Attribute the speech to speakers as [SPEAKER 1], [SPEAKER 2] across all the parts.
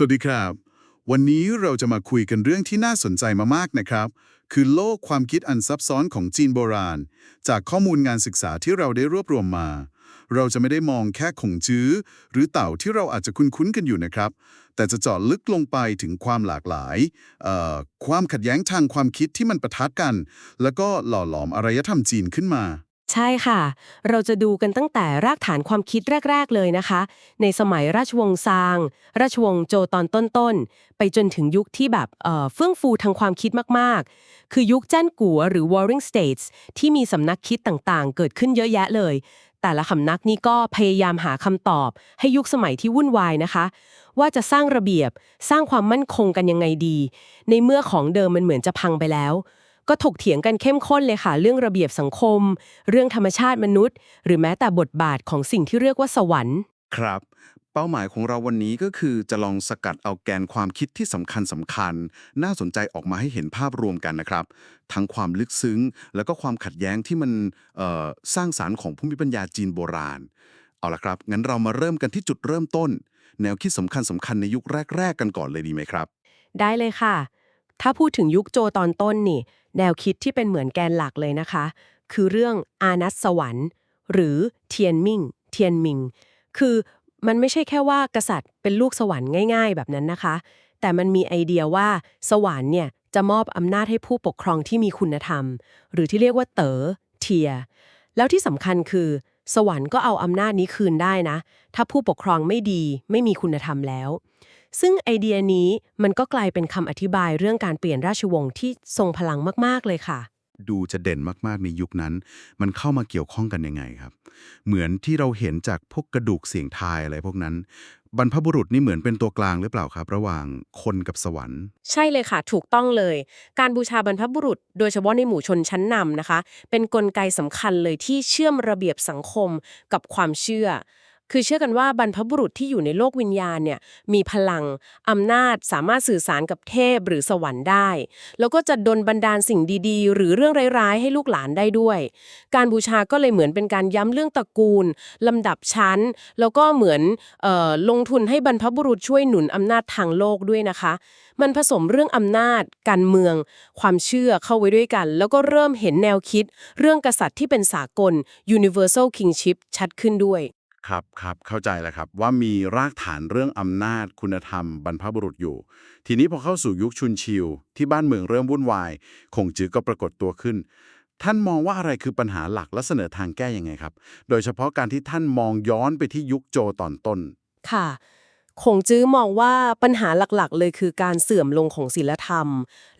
[SPEAKER 1] สวัสดีครับ วันนี้เราจะมาคุยกันเรื่องที่น่าสนใจมามากนะครับ คือโลกความคิดอันซับซ้อนของจีนโบราณ จากข้อมูลงานศึกษาที่เราได้รวบรวมมา เราจะไม่ได้มองแค่ขงจื้อ หรือเต่าที่เราอาจจะคุ้นๆกันอยู่นะครับ แต่จะเจาะลึกลงไปถึงความหลากหลายเอ่อความขัดแย้งทางความคิดที่มันประทัดกัน แล้วก็หล่อหลอมอารยธรรมจีนขึ้นมา
[SPEAKER 2] ใช่ค่ะ เราจะดูกันตั้งแต่รากฐานความคิดแรก ๆ เลยนะคะ ในสมัยราชวงศ์ซาง ราชวงศ์โจตอนต้นๆ ไปจนถึงยุคที่แบบเฟื่องฟูทางความคิดมากๆ คือยุคแจ้นกัวหรือ Warring States ที่มีสำนักคิดต่างๆ เกิดขึ้นเยอะแยะเลย แต่ละสำนักนี้ก็พยายามหาคำตอบ ให้ยุคสมัยที่วุ่นวายนะคะ ว่าจะสร้างระเบียบสร้างความมั่นคงกันยังไงดี ในเมื่อของเดิมมันเหมือนจะพังไปแล้ว ก็ถกเถียงกันเข้มข้นเลยค่ะ เรื่องระเบียบสังคม เรื่องธรรมชาติมนุษย์ หรือแม้แต่บทบาทของสิ่งที่เรียกว่าสวรรค์
[SPEAKER 3] ครับ เป้าหมายของเราวันนี้ก็คือจะลองสกัดเอาแกนความคิดที่สำคัญสำคัญ น่าสนใจออกมาให้เห็นภาพรวมกันนะครับ ทั้งความลึกซึ้ง แล้วก็ความขัดแย้งที่มันเอ่อสร้างสารรค์ของภูมิปัญญาจีนโบราณ เอาละครับ งั้นเรามาเริ่มกันที่จุดเริ่มต้น แนวคิดสำคัญสำคัญในยุคแรก ๆ กันก่อนเลยดีไหมครับ
[SPEAKER 2] ได้เลยค่ะ ถ้าพูดถึงยุคโจตอนต้นนี่ แนวคิดที่เป็นเหมือนแกนหลักเลยนะคะ คือเรื่องอานัสสวรรค์ หรือเทียนมิงเทียนมิง คือมันไม่ใช่แค่ว่ากษัตริย์เป็นลูกสวรรค์ง่ายๆ แบบนั้นนะคะ แต่มันมีไอเดียว่าสวรรค์เนี่ยจะมอบอำนาจให้ผู้ปกครองที่มีคุณธรรม หรือที่เรียกว่าเต๋อเทีย แล้วที่สำคัญคือ สวรรค์ก็เอาอำนาจนี้คืนได้นะ ถ้าผู้ปกครองไม่ดีไม่มีคุณธรรมแล้ว ซึ่งไอเดียนี้มันก็กลายเป็นคำอธิบายเรื่องการเปลี่ยนราชวงศ์ที่ทรงพลังมาก ๆ เลยค่ะ
[SPEAKER 3] ดูจะเด่นมากๆในยุคนั้น มันเข้ามาเกี่ยวข้องกันยังไงครับ เหมือนที่เราเห็นจากพวกกระดูกเสียงทายอะไรพวกนั้น บรรพบุรุษนี่เหมือนเป็นตัวกลางหรือเปล่าครับ ระหว่างคนกับสวรรค์
[SPEAKER 2] ใช่เลยค่ะ ถูกต้องเลย การบูชาบรรพบุรุษ โดยเฉพาะในหมู่ชนชั้นนำนะคะ เป็นนกลไกสำคัญเลยที่เชื่อมระเบียบสังคมกับความเชื่อ คือเชื่อกันว่าบรรพบุรุษที่อยู่ในโลกวิญญาณเนี่ยมีพลังอำนาจสามารถสื่อสารกับเทพหรือสวรรค์ได้ แล้วก็จะดลบันดาลสิ่งดีๆ หรือเรื่องร้ายๆ ให้ลูกหลานได้ด้วย การบูชาก็เลยเหมือนเป็นการย้ำเรื่องตระกูลลำดับชั้น แล้วก็เหมือนเออลงทุนให้บรรพบุรุษช่วยหนุนอำนาจทางโลกด้วยนะคะ มันผสมเรื่องอำนาจ การเมือง ความเชื่อเข้าไว้ด้วยกัน แล้วก็เริ่มเห็นแนวคิด เรื่องกษัตริย์ที่เป็นสากล universal kingship ชัดขึ้นด้วย
[SPEAKER 3] ครับครับเข้าใจแล้วครับ ว่ามีรากฐานเรื่องอำนาจคุณธรรมบรรพบุรุษอยู่ ทีนี้พอเข้าสู่ยุคชุนชิว ที่บ้านเมืองเริ่มวุ่นวายคงจื้อก็ปรากฏตัวขึ้น ท่านมองว่าอะไรคือปัญหาหลักและเสนอทางแก้ยังไงครับ โดยเฉพาะการที่ท่านมองย้อนไปที่ยุคโจตอนต้น
[SPEAKER 2] ค่ะ คงจื้อมองว่าปัญหาหลักๆ เลยคือการเสื่อมลงของศีลธรรม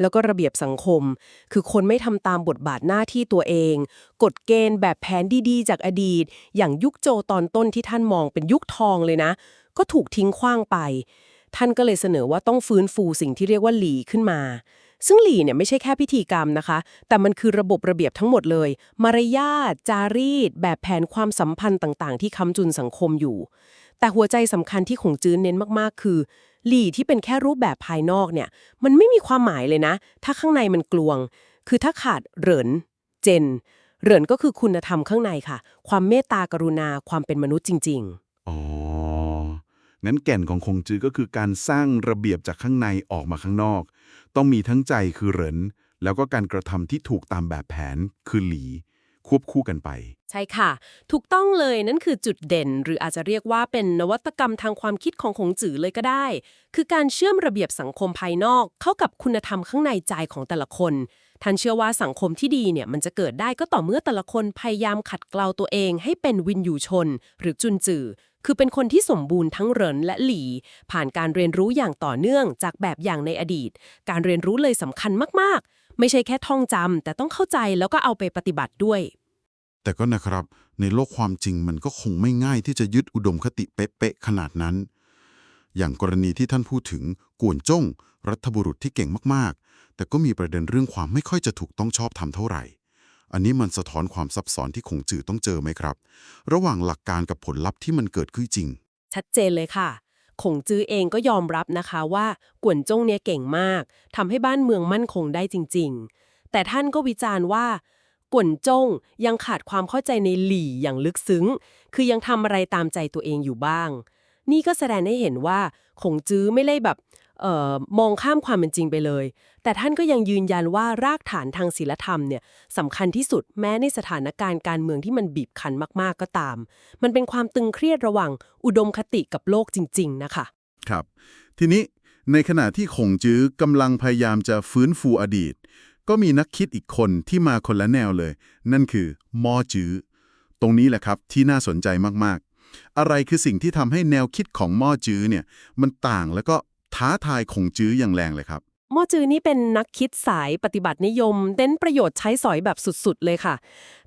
[SPEAKER 2] แล้วก็ระเบียบสังคม คือคนไม่ทำตามบทบาทหน้าที่ตัวเอง กฎเกณฑ์แบบแผนดีๆ จากอดีต อย่างยุคโจตอนต้นที่ท่านมองเป็นยุคทองเลยนะ ก็ถูกทิ้งขว้างไป ท่านก็เลยเสนอว่าต้องฟื้นฟูสิ่งที่เรียกว่าหลีขึ้นมา ซึ่งหลีเนี่ยไม่ใช่แค่พิธีกรรมนะคะ แต่มันคือระบบระเบียบทั้งหมดเลย มารยาทจารีต แบบแผนความสัมพันธ์ต่าง ๆ ที่ค้ำจุนสังคมอยู่ แต่หัวใจสำคัญที่ขงจื้นเน้นมากๆ คือ หลี่ที่เป็นแค่รูปแบบภายนอกเนี่ย มันไม่มีความหมายเลยนะ ถ้าข้างในมันกลวง คือถ้าขาดเหริน เจน เหรินก็คือคุณธรรมข้างในค่ะ ความเมตตากรุณาความเป็นมนุษย์จริง
[SPEAKER 3] อ๋อ งั้นแก่นของคงจื้อก็คือการสร้างระเบียบจากข้างในออกมาข้างนอก ต้องมีทั้งใจคือเหริน แล้วก็การกระทำที่ถูกตามแบบแผนคือหลี ควบคู่กันไป
[SPEAKER 2] ใช่ค่ะ ถูกต้องเลยนั่นคือจุดเด่น หรืออาจจะเรียกว่าเป็นนวัตกรรมทางความคิดของขงจือเลยก็ได้ คือการเชื่อมระเบียบสังคมภายนอก เข้ากับคุณธรรมข้างในใจของแต่ละคนท่านเชื่อว่าสังคมที่ดีเนี่ยมันจะเกิดได้ก็ต่อเมื่อแต่ละคนพยายามขัดเกลาตัวเอง ให้เป็นวินยูชน หรือจุนจือ คือเป็นคนที่สมบูรณ์ทั้งเหรินและหลี ผ่านการเรียนรู้อย่างต่อเนื่องจากแบบอย่างในอดีต การเรียนรู้เลยสำคัญมากๆ ไม่ใช่แค่ท่องจำแต่ต้องเข้าใจแล้วก็เอาไปปฏิบัติด้วย
[SPEAKER 4] แต่ก็นะครับในโลกความจริงมันก็คงไม่ง่ายที่จะยึดอุดมคติเป๊ะๆขนาดนั้น อย่างกรณีที่ท่านพูดถึงกวนจ้ง รัฐบุรุษที่เก่งมากๆ แต่ก็มีประเด็นเรื่องความไม่ค่อยจะถูกต้องชอบทำเท่าไหร่ อันนี้มันสะท้อนความซับซ้อนที่คงจือต้องเจอไหมครับ ระหว่างหลักการกับผลลัพธ์ที่มันเกิดขึ้นจริง
[SPEAKER 2] ชัดเจนเลยค่ะขงจื้อเองก็ยอมรับนะคะว่ากวนจงเนี่ยเก่งมากทำให้บ้านเมืองมั่นคงได้จริง ๆ แต่ท่านก็วิจารณ์ว่า กวนจงยังขาดความเข้าใจในหลี่อย่างลึกซึ้ง คือยังทำอะไรตามใจตัวเองอยู่บ้าง นี่ก็แสดงให้เห็นว่าคงจื้อไม่ได้แบบออมองข้ามความเป็นจริงไปเลย แต่ท่านก็ยังยืนยันว่ารากฐานทางศีลธรรมเนี่ยสำคัญที่สุดแม้ในสถานการณ์การเมืองที่มันบีบคั้นมากๆก็ตาม มันเป็นความตึงเครียดระหว่างอุดมคติกับโลกจริง ๆ นะคะ
[SPEAKER 1] ครับ ทีนี้ในขณะที่คงจื้อกำลังพยายามจะฟื้นฟูอดีต ก็มีนักคิดอีกคนที่มาคนละแนวเลย นั่นคือมอจื้อ ตรงนี้แหละครับที่น่าสนใจมากๆ อะไรคือสิ่งที่ทำให้แนวคิดของมอจื้อเนี่ยมันต่างแล้วก็ท้าทายคงจื้ออย่างแรงเลยครับ
[SPEAKER 2] ม่อจือนี่เป็นนักคิดสายปฏิบัตินิยมเน้นประโยชน์ใช้สอยแบบสุดๆ เลยค่ะ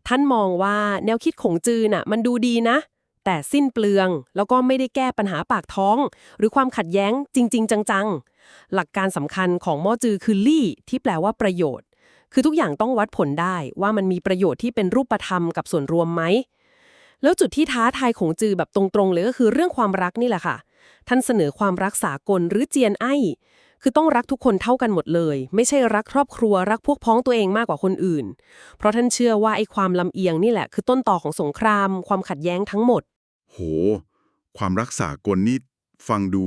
[SPEAKER 2] ท่านมองว่าแนวคิดของจือน่ะมันดูดีนะ แต่สิ้นเปลืองแล้วก็ไม่ได้แก้ปัญหาปากท้อง หรือความขัดแย้งจริง ๆ จังๆ หลักการสำคัญของม่อจือคือลี่ที่แปลว่าประโยชน์ คือทุกอย่างต้องวัดผลได้ว่ามันมีประโยชน์ที่เป็นรูปธรรมกับส่วนรวมไหม แล้วจุดที่ท้าทายของจือแบบตรงๆเลยก็คือเรื่องความรักนี่แหละค่ะ ท่านเสนอความรักสากลหรือเจียนไอคือต้องรักทุกคนเท่ากันหมดเลย ไม่ใช่รักครอบครัวรักพวกพ้องตัวเองมากกว่าคนอื่น เพราะท่านเชื่อว่าไอ้ความลำเอียงนี่แหละ คือต้นต่อของสงคราม ความขัดแย้งทั้งหมด
[SPEAKER 1] โห ความรักษากลนี่ฟังดู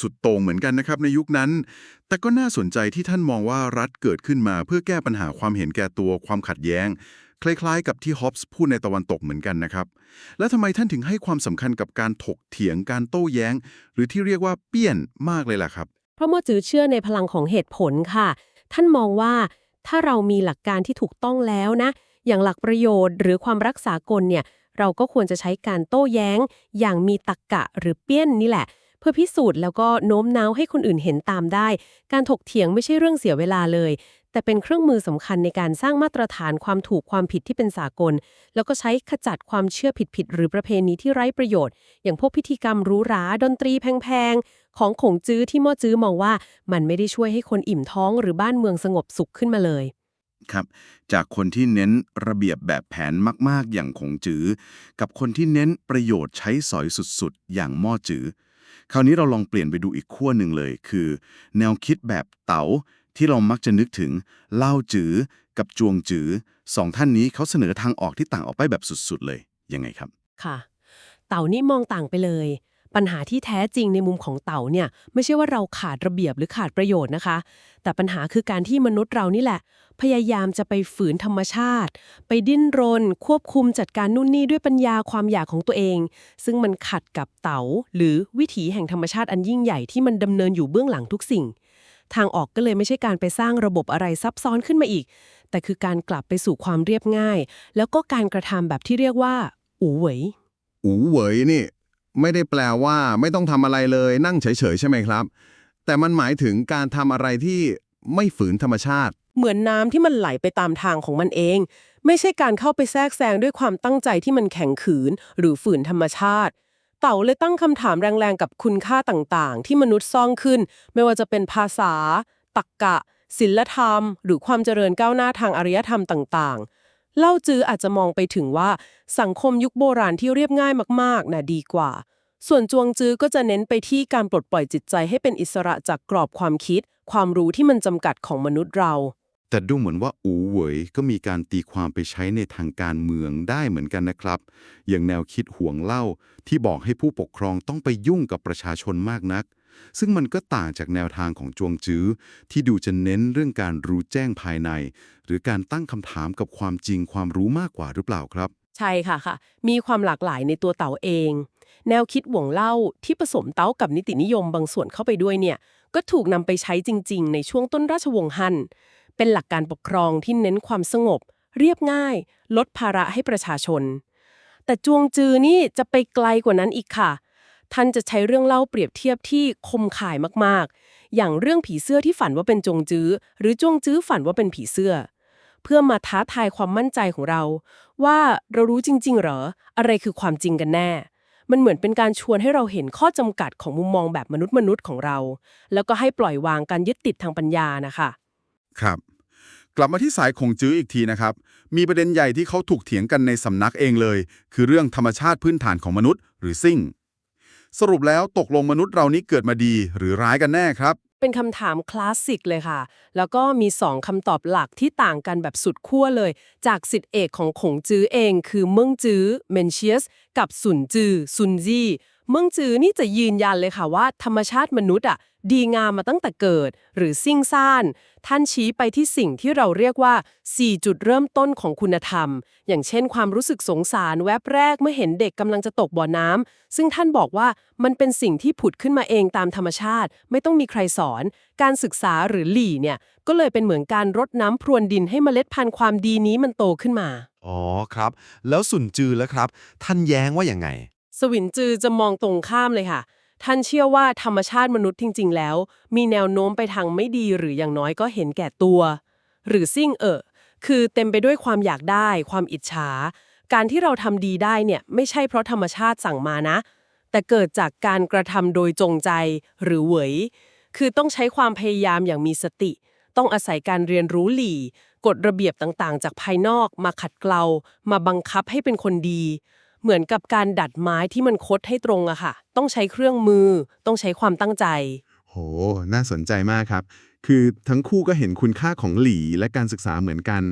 [SPEAKER 1] สุดโต่งเหมือนกันนะครับในยุคนั้น แต่ก็น่าสนใจที่ท่านมองว่ารัฐเกิดขึ้นมาเพื่อแก้ปัญหาความเห็นแก่ตัวความขัดแย้ง คล้ายๆ กับที่ฮอปส์พูดในตะวันตกเหมือนกันนะครับ แล้วทำไมท่านถึงให้ความสำคัญกับการถกเถียงการโต้แย้ง หรือที่เรียกว่าเปี้ยนมากเลยล่ะครับ
[SPEAKER 2] เพราะหมอจือเชื่อในพลังของเหตุผลค่ะ ท่านมองว่าถ้าเรามีหลักการที่ถูกต้องแล้วนะ อย่างหลักประโยชน์ หรือความรักษากลเนี่ยเราก็ควรจะใช้การโต้แย้ง อย่างมีตรรกกะหรือเปี้ยนนี่แหละ เพื่อพิสูจน์แล้วก็โน้มน้าวให้คนอื่นเห็นตามได้ การถกเถียงไม่ใช่เรื่องเสียเวลาเลย แต่เป็นเครื่องมือสำคัญในการสร้างมาตรฐานความถูกความผิดที่เป็นสากล แล้วก็ใช้ขจัดความเชื่อผิดๆหรือประเพณีที่ไร้ประโยชน์ อย่างพวกพิธีกรรมรูหราดนตรีแพงๆของขงจื้อที่ม่อจื้อมองว่า มันไม่ได้ช่วยให้คนอิ่มท้อง หรือบ้านเมืองสงบสุขขึ้นมาเลย
[SPEAKER 3] ครับจากคนที่เน้นระเบียบแบบแผนมาก ๆ อย่างคงจื้อกับคนที่เน้นประโยชน์ใช้สอยสุด ๆ อย่างม้อจื้อ คราวนี้เราลองเปลี่ยนไปดูอีกขั้วหนึ่งเลย คือ แนวคิดแบบเต๋าที่เรามักจะนึกถึงเล่าจื้อกับจวงจื้อสองท่านนี้เขาเสนอทางออกที่ต่างออกไปแบบสุดๆเลยยังไงครับ
[SPEAKER 2] ค่ะ เต่านี่มองต่างไปเลย ปัญหาที่แท้จริงในมุมของเต่าเนี่ยไม่ใช่ว่าเราขาดระเบียบหรือขาดประโยชน์นะคะ แต่ปัญหาคือการที่มนุษย์เรานี่แหละ พยายามจะไปฝืนธรรมชาติ ไปดิ้นรน ควบคุมจัดการนู่นนี่ด้วยปัญญาความอยากของตัวเอง ซึ่งมันขัดกับเต๋าหรือวิถีแห่งธรรมชาติอันยิ่งใหญ่ที่มันดำเนินอยู่เบื้องหลังทุกสิ่ง ทางออกก็เลยไม่ใช่การไปสร้างระบบอะไรซับซ้อนขึ้นมาอีก แต่คือการกลับไปสู่ความเรียบง่าย แล้วก็การกระทำแบบที่เรียกว่า อู่เหวย
[SPEAKER 5] อูเหวยนี่ ไม่ได้แปลว่าไม่ต้องทำอะไรเลยนั่งเฉยๆใช่ไหมครับ แต่มันหมายถึงการทำอะไรที่ไม่ฝืนธรรมชาติ
[SPEAKER 2] เหมือนน้ำที่มันไหลไปตามทางของมันเอง ไม่ใช่การเข้าไปแทรกแซงด้วยความตั้งใจที่มันแข็งขืน หรือฝืนธรรมชาติ เต่าเลยตั้งคำถามแรงๆกับคุณค่าต่างๆ ที่มนุษย์สร้างขึ้น ไม่ว่าจะเป็นภาษา ตรรกะ ศิลธรรม หรือความเจริญก้าวหน้าทางอารยธรรมต่างๆ เล่าจื้ออาจจะมองไปถึงว่า สังคมยุคโบราณที่เรียบง่ายมากๆน่ะดีกว่า ส่วนจวงจื้อก็จะเน้นไปที่การปลดปล่อยจิตใจให้เป็นอิสระจากกรอบความคิด ความรู้ที่มันจำกัดของมนุษย์เรา
[SPEAKER 4] แต่ดูเหมือนว่าอูเหวยก็มีการตีความไปใช้ในทางการเมืองได้เหมือนกันนะครับ อย่างแนวคิดห่วงเล่าที่บอกให้ผู้ปกครองต้องไปยุ่งกับประชาชนมากนัก ซึ่งมันก็ต่างจากแนวทางของจวงจื้อ ที่ดูจะเน้นเรื่องการรู้แจ้งภายใน หรือการตั้งคำถามกับความจริงความรู้มากกว่าหรือเปล่าครับ
[SPEAKER 2] ใช่ค่ะค่ะ มีความหลากหลายในตัวเต๋าเอง แนวคิดหวงเล่าที่ผสมเต้ากับนิตินิยมบางส่วนเข้าไปด้วยเนี่ย ก็ถูกนำไปใช้จริง ๆ ในช่วงต้นราชวงศ์ฮั่น เป็นหลักการปกครองที่เน้นความสงบ เรียบง่าย ลดภาระให้ประชาชน แต่จวงจือนี่จะไปไกลกว่านั้นอีกค่ะ ท่านจะใช้เรื่องเล่าเปรียบเทียบที่คมข่ายมากๆ อย่างเรื่องผีเสื้อที่ฝันว่าเป็นจงจื้อ หรือจงจื้อฝันว่าเป็นผีเสื้อ เพื่อมาท้าทายความมั่นใจของเรา ว่าเรารู้จริง ๆ เหรอ อะไรคือความจริงกันแน่ มันเหมือนเป็นการชวนให้เราเห็นข้อจำกัดของมุมมองแบบมนุษย์มนุษย์ของเรา แล้วก็ให้ปล่อยวางการยึดติดทางปัญญานะคะ
[SPEAKER 1] ครับ กลับมาที่สายคงจื้ออีกทีนะครับ มีประเด็นใหญ่ที่เขาถูกเถียงกันในสำนักเองเลย คือเรื่องธรรมชาติพื้นฐานของมนุษย์ หรือซิ่ง สรุปแล้วตกลงมนุษย์เรานี้เกิดมาดีหรือร้ายกันแน่ครับ
[SPEAKER 2] เป็นคำถามคลาสสิกเลยค่ะ แล้วก็มีสองคำตอบหลักที่ต่างกันแบบสุดขั้วเลย จากสิทธิเอกของขงจื้อเอง คือเมืองจื้อเมนเชียส กับสุนจื้อซุนจี้ เมืองจือนี่จะยืนยันเลยค่ะว่าธรรมชาติมนุษย์อะดีงามมาตั้งแต่เกิด หรือซิ่งซ่าน ท่านชี้ไปที่สิ่งที่เราเรียกว่า 4 จุดเริ่มต้นของคุณธรรม อย่างเช่นความรู้สึกสงสารแวบแรกเมื่อเห็นเด็กกำลังจะตกบ่อน้ำซึ่งท่านบอกว่ามันเป็นสิ่งที่ผุดขึ้นมาเองตามธรรมชาติ ไม่ต้องมีใครสอน การศึกษาหรือหลี่เนี่ยก็เลยเป็นเหมือนการรดน้ำพรวนดินให้เมล็ดพันธุ์ความดีนี้มันโตขึ้นมา
[SPEAKER 6] อ๋อครับ แล้วสุนจือแล้วครับ ท่านแย้งว่าอย่างไง
[SPEAKER 2] สวินจือจะมองตรงข้ามเลยค่ะ ท่านเชื่อว่าธรรมชาติมนุษย์จริง ๆ แล้ว มีแนวโน้มไปทางไม่ดีหรืออย่างน้อยก็เห็นแก่ตัว หรือซิ่งเออคือเต็มไปด้วยความอยากได้ ความอิจฉา การที่เราทำดีได้เนี่ยไม่ใช่เพราะธรรมชาติสั่งมานะ แต่เกิดจากการกระทำโดยจงใจหรือเหวย คือต้องใช้ความพยายามอย่างมีสติ ต้องอาศัยการเรียนรู้หลี่กฎระเบียบต่างๆ จากภายนอก มาขัดเกลา มาบังคับให้เป็นคนดี เหมือนกับการดัดไม้ที่มันคดให้ตรงอะค่ะ ต้องใช้เครื่องมือ ต้องใช้ความตั้งใจ
[SPEAKER 5] โห น่าสนใจมากครับ คือทั้งคู่ก็เห็นคุณค่าของหลีและการศึกษาเหมือนกัน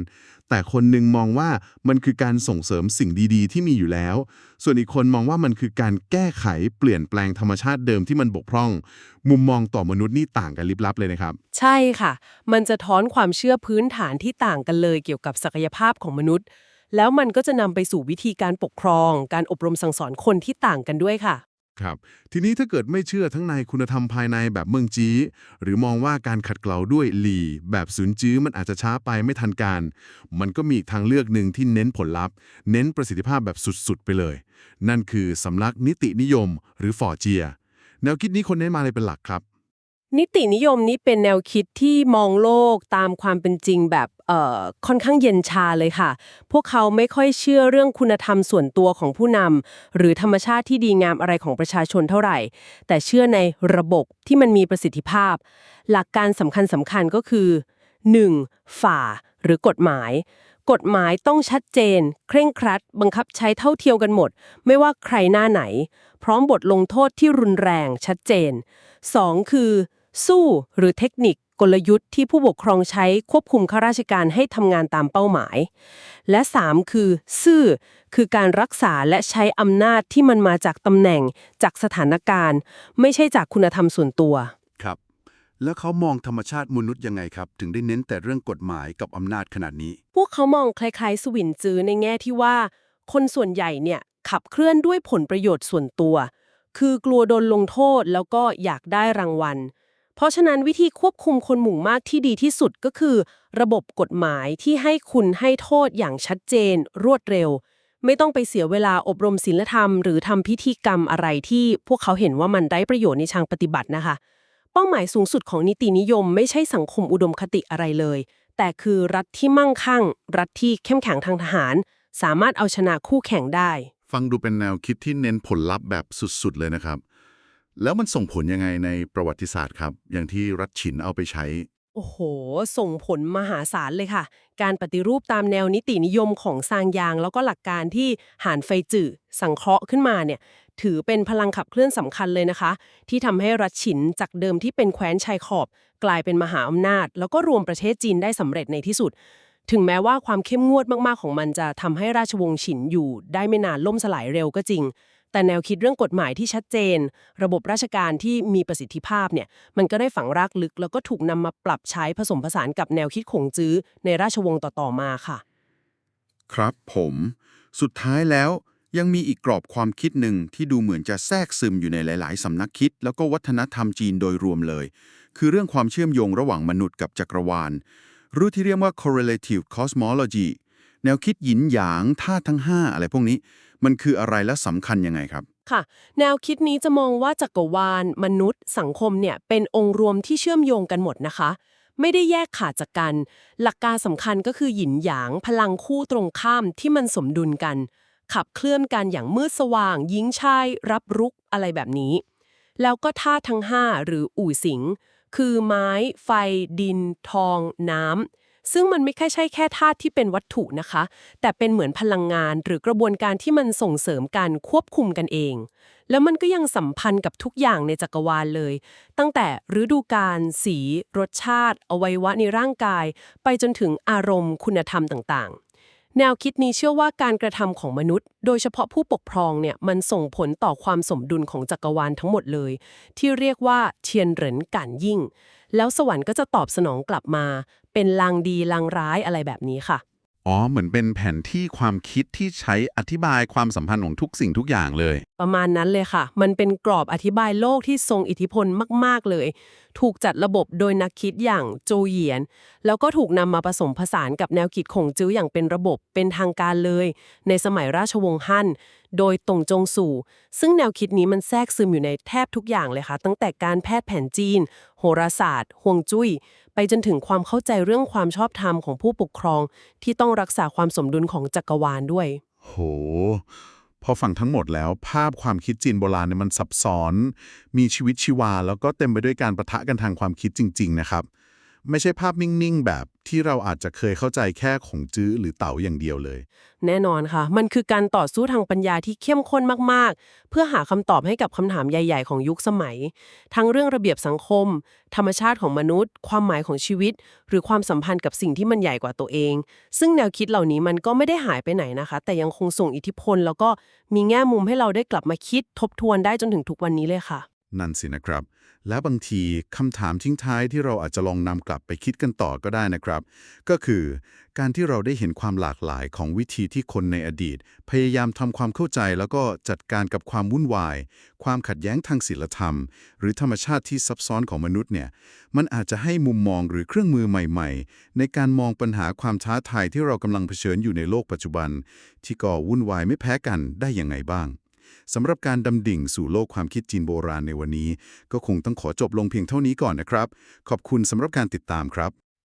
[SPEAKER 5] แต่คนหนึ่งมองว่ามันคือการส่งเสริมสิ่งดีๆ ที่มีอยู่แล้ว ส่วนอีกคนมองว่ามันคือการแก้ไขเปลี่ยนแปลงธรรมชาติเดิมที่มันบกพร่อง มุมมองต่อมนุษย์นี่ต่างกันลิบลับเลยนะครับ
[SPEAKER 2] ใช่ค่ะ มันจะท้อนความเชื่อพื้นฐานที่ต่างกันเลยเกี่ยวกับศักยภาพของมนุษย์ แล้วมันก็จะนำไปสู่วิธีการปกครอง การอบรมสั่งสอนคนที่ต่างกันด้วยค่ะ
[SPEAKER 5] ครับ ทีนี้ถ้าเกิดไม่เชื่อทั้งในคุณธรรมภายในแบบเมืองจี้หรือมองว่าการขัดเกลาด้วยหลีแบบศูนย์จื้อมันอาจจะช้าไปไม่ทันการ มันก็มีอีกทางเลือกหนึ่งที่เน้นผลลัพธ์ เน้นประสิทธิภาพแบบสุดๆ ไปเลย นั่นคือสำนักนิตินิยม หรือฟอร์เจีย แนวคิดนี้คนเน้นมาเลยเป็นหลักครับ
[SPEAKER 2] นิตินิยมนี้เป็นแนวคิดที่มองโลกตามความเป็นจริงแบบเอ่อค่อนข้างเย็นชาเลยค่ะ พวกเขาไม่ค่อยเชื่อเรื่องคุณธรรมส่วนตัวของผู้นำหรือธรรมชาติที่ดีงามอะไรของประชาชนเท่าไหร่ แต่เชื่อในระบบที่มันมีประสิทธิภาพ หลักการสำคัญสำคัญก็คือ 1. ฝ่าหรือกฎหมาย กฎหมายต้องชัดเจน เคร่งครัด บังคับใช้เท่าเทียมกันหมด ไม่ว่าใครหน้าไหน พร้อมบทลงโทษที่รุนแรงชัดเจน 2. คือ สู้หรือเทคนิคกลยุทธ์ที่ผู้ปกครองใช้ควบคุมข้าราชการให้ทำงานตามเป้าหมาย และ 3 คือ ซื่อ คือการรักษาและใช้อำนาจที่มันมาจากตำแหน่ง จากสถานการณ์ ไม่ใช่จากคุณธรรมส่วนตัว
[SPEAKER 3] ครับ แล้วเขามองธรรมชาติมนุษย์ยังไงครับ ถึงได้เน้นแต่เรื่องกฎหมายกับอำนาจขนาดนี้
[SPEAKER 2] พวกเขามองคล้ายๆ สวินจือในแง่ที่ว่า คนส่วนใหญ่เนี่ยขับเคลื่อนด้วยผลประโยชน์ส่วนตัว คือกลัวโดนลงโทษแล้วก็อยากได้รางวัล เพราะฉะนั้นวิธีควบคุมคนหมู่มากที่ดีที่สุดก็คือ ระบบกฎหมายที่ให้คุณให้โทษอย่างชัดเจน รวดเร็ว ไม่ต้องไปเสียเวลาอบรมศีลธรรม หรือทำพิธีกรรมอะไรที่พวกเขาเห็นว่ามันได้ประโยชน์ในทางปฏิบัตินะคะ เป้าหมายสูงสุดของนิตินิยม ไม่ใช่สังคมอุดมคติอะไรเลย แต่คือรัฐที่มั่งคั่ง รัฐที่เข้มแข็งทางทหาร สามารถเอาชนะคู่แข่งได้
[SPEAKER 4] ฟังดูเป็นแนวคิดที่เน้นผลลัพธ์แบบสุดๆ เลยนะครับ แล้วมันส่งผลยังไงในประวัติศาสตร์ครับ อย่างที่รัฐฉินเอาไปใช้
[SPEAKER 2] โอ้โห ส่งผลมหาศาลเลยค่ะ การปฏิรูปตามแนวนิตินิยมของซางยาง แล้วก็หลักการที่หานไฟจื่อสังเคราะห์ขึ้นมาเนี่ย ถือเป็นพลังขับเคลื่อนสำคัญเลยนะคะ ที่ทำให้รัฐฉินจากเดิมที่เป็นแคว้นชายขอบ กลายเป็นมหาอำนาจ แล้วก็รวมประเทศจีนได้สำเร็จในที่สุด ถึงแม้ว่าความเข้มงวดมากๆของมันจะทำให้ราชวงศ์ฉินอยู่ ได้ไม่นานล่มสลายเร็วก็จริง แต่แนวคิดเรื่องกฎหมายที่ชัดเจน ระบบราชการที่มีประสิทธิภาพเนี่ยมันก็ได้ฝังรากลึก แล้วก็ถูกนำมาปรับใช้ผสมผสานกับแนวคิดขงจื้อในราชวงศ์ต่อๆมาค่ะ
[SPEAKER 3] ครับผม สุดท้ายแล้วยังมีอีกกรอบความคิดหนึ่งที่ดูเหมือนจะแทรกซึมอยู่ในหลาย ๆ สำนักคิด แล้วก็วัฒนธรรมจีนโดยรวมเลย คือเรื่องความเชื่อมโยงระหว่างมนุษย์กับจักรวาล รู้ที่เรียกว่า correlative cosmology แนวคิดหยินหยางธาตุทั้ง 5 อะไรพวกนี้ มันคืออะไรและสำคัญยังไงครับ
[SPEAKER 2] ค่ะ แนวคิดนี้จะมองว่าจักรวาล มนุษย์ สังคมเนี่ยเป็นองค์รวมที่เชื่อมโยงกันหมดนะคะ ไม่ได้แยกขาดจากกัน หลักการสำคัญก็คือหยินหยาง พลังคู่ตรงข้ามที่มันสมดุลกัน ขับเคลื่อนกันอย่างมืดสว่าง ยิงชาย รับรุกอะไรแบบนี้ แล้วก็ธาตุทั้ง 5 หรืออู่สิงคือไม้ ไฟ ดิน ทอง น้ำ ซึ่งมันไม่แค่ใช่แค่ธาตุที่เป็นวัตถุนะคะ แต่เป็นเหมือนพลังงานหรือกระบวนการที่มันส่งเสริมกันควบคุมกันเอง แล้วมันก็ยังสัมพันธ์กับทุกอย่างในจักรวาลเลย ตั้งแต่ฤดูกาลสี รสชาติ อวัยวะในร่างกาย ไปจนถึงอารมณ์ คุณธรรมต่างๆ แนวคิดนี้เชื่อว่าการกระทำของมนุษย์ โดยเฉพาะผู้ปกครองเนี่ยมันส่งผลต่อความสมดุลของจักรวาลทั้งหมดเลย ที่เรียกว่าเทียนเหรินกันยิ่ง แล้วสวรรค์ก็จะตอบสนองกลับมา เป็นลางดีลางร้ายอะไรแบบนี้ค่ะ
[SPEAKER 3] อ๋อ เหมือนเป็นแผนที่ความคิดที่ใช้อธิบายความสัมพันธ์ของทุกสิ่งทุกอย่างเลย
[SPEAKER 2] ประมาณนั้นเลยค่ะ มันเป็นกรอบอธิบายโลกที่ทรงอิทธิพลมาก ๆ เลย ถูกจัดระบบโดยนักคิดอย่างโจเหยียน แล้วก็ถูกนำมาผสมผสานกับแนวคิดของจื้ออย่างเป็นระบบเป็นทางการเลย ในสมัยราชวงศ์ฮั่น โดยตงจงสู่ ซึ่งแนวคิดนี้มันแทรกซึมอยู่ในแทบทุกอย่างเลยค่ะ ตั้งแต่การแพทย์แผนจีน โหราศาสตร์ห่วงจุ้ยไป จนถึงความเข้าใจเรื่องความชอบธรรมของผู้ปกครอง ที่ต้องรักษาความสมดุลของจักรวาลด้วย
[SPEAKER 3] โห พอฟังทั้งหมดแล้ว ภาพความคิดจีนโบราณเนี่ยมันซับซ้อน มีชีวิตชีวา แล้วก็เต็มไปด้วยการประทะกันทางความคิดจริง ๆ นะครับ ไม่ใช่ภาพนิ่งๆ แบบที่เราอาจจะเคยเข้าใจแค่ของจื้อหรือเต๋าอย่างเดียวเลย
[SPEAKER 2] แน่นอนค่ะ มันคือการต่อสู้ทางปัญญาที่เข้มข้นมากๆ เพื่อหาคำตอบให้กับคำถามใหญ่ ๆ ของยุคสมัย ทั้งเรื่องระเบียบสังคม ธรรมชาติของมนุษย์ ความหมายของชีวิต หรือความสัมพันธ์กับสิ่งที่มันใหญ่กว่าตัวเอง ซึ่งแนวคิดเหล่านี้มันก็ไม่ได้หายไปไหนนะคะ แต่ยังคงส่งอิทธิพล แล้วก็มีแง่มุมให้เราได้กลับมาคิดทบทวนได้จนถึงทุกวันนี้เลยค่ะ
[SPEAKER 3] นั่นสินะครับ และบางทีคำถามทิ้งท้ายที่เราอาจจะลองนำกลับไปคิดกันต่อก็ได้นะครับ ก็คือการที่เราได้เห็นความหลากหลายของวิธีที่คนในอดีต พยายามทำความเข้าใจแล้วก็จัดการกับความวุ่นวาย ความขัดแย้งทางศีลธรรม หรือธรรมชาติที่ซับซ้อนของมนุษย์เนี่ยมันอาจจะให้มุมมองหรือเครื่องมือใหม่ๆ ในการมองปัญหาความท้าทายที่เรากำลังเผชิญอยู่ในโลกปัจจุบัน ที่ก่อวุ่นวายไม่แพ้กันได้ยังไงบ้าง สำหรับการดำดิ่งสู่โลกความคิดจีนโบราณในวันนี้ ก็คงต้องขอจบลงเพียงเท่านี้ก่อนนะครับ ขอบคุณสำหรับการติดตามครับ